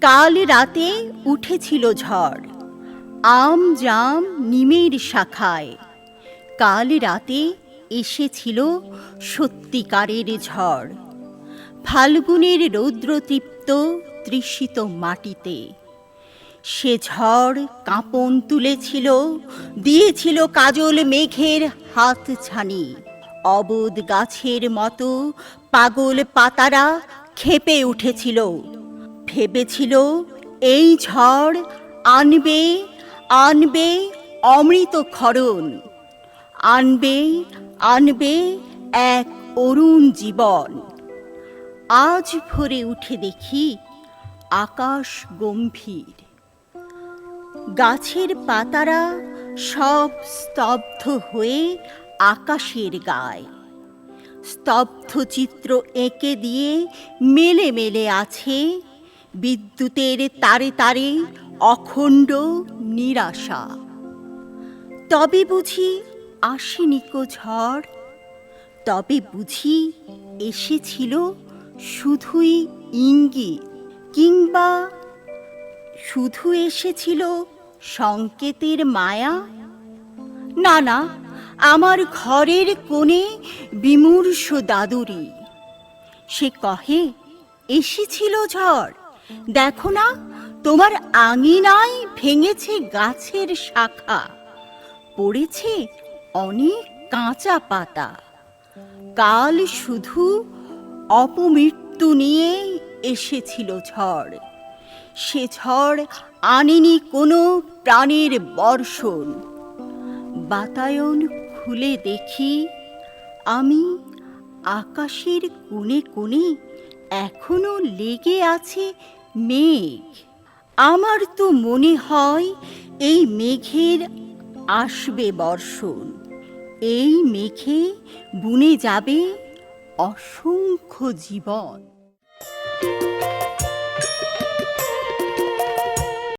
কাল রাতে উঠেছিল ঝড়। আম, জাম, নিমের শাখায়। কাল রাতে এসেছিল সত্যিকারের ঝড়। ফাল্গুনের রৌদ্রতৃপ্ত তৃষিত মাটিতে। সে ঝড় কাঁপন তুলেছিল, দিয়েছিল কাজল মেঘের হাত ছানি অবোধ গাছের মতো পাগল পাতারা খেপে উঠেছিল। ভেবেছিল, এই ঝড় আনবে আনবে অমৃত ক্ষরণ আনবে আনবে এক অরুণ জীবন। আজ ভোরে উঠে দেখি আকাশ গম্ভীর। গাছের পাতারা সব স্তব্ধ হয়ে আকাশের গায়। স্তব্ধ চিত্র এঁকে দিয়ে মেলে মেলে আছে বিদ্যুতের তারে তারে অখণ্ড নিরাশা। তবে বুঝি আসেনি কো ঝড়, তবে বুঝি এসেছিল শুধুই ইঙ্গিত কিংবা শুধু এসেছিল সংকেতের মায়া। না না, আমার ঘরের কোণে বিমূর্ষ দাদুরি। সে কহে, এসেছিল ঝড় দেখো না, তোমার আঙিনায় ভেঙেছে গাছের শাখা, পড়েছে অনেক কাঁচা পাতা। কাল শুধু অপমৃত্যু নিয়ে এসেছিল ঝড়। সে ঝড় আনেনি কোনো প্রাণের বর্ষণ। বাতায়ন খুলে দেখি, আমি আকাশের কোণে কোণে এখনও লেগে আছে মেঘ। আমার তো মনে হয় এই মেঘের আসবে বর্ষণ। এই মেঘে বুনে যাবে অসংখ্য জীবন।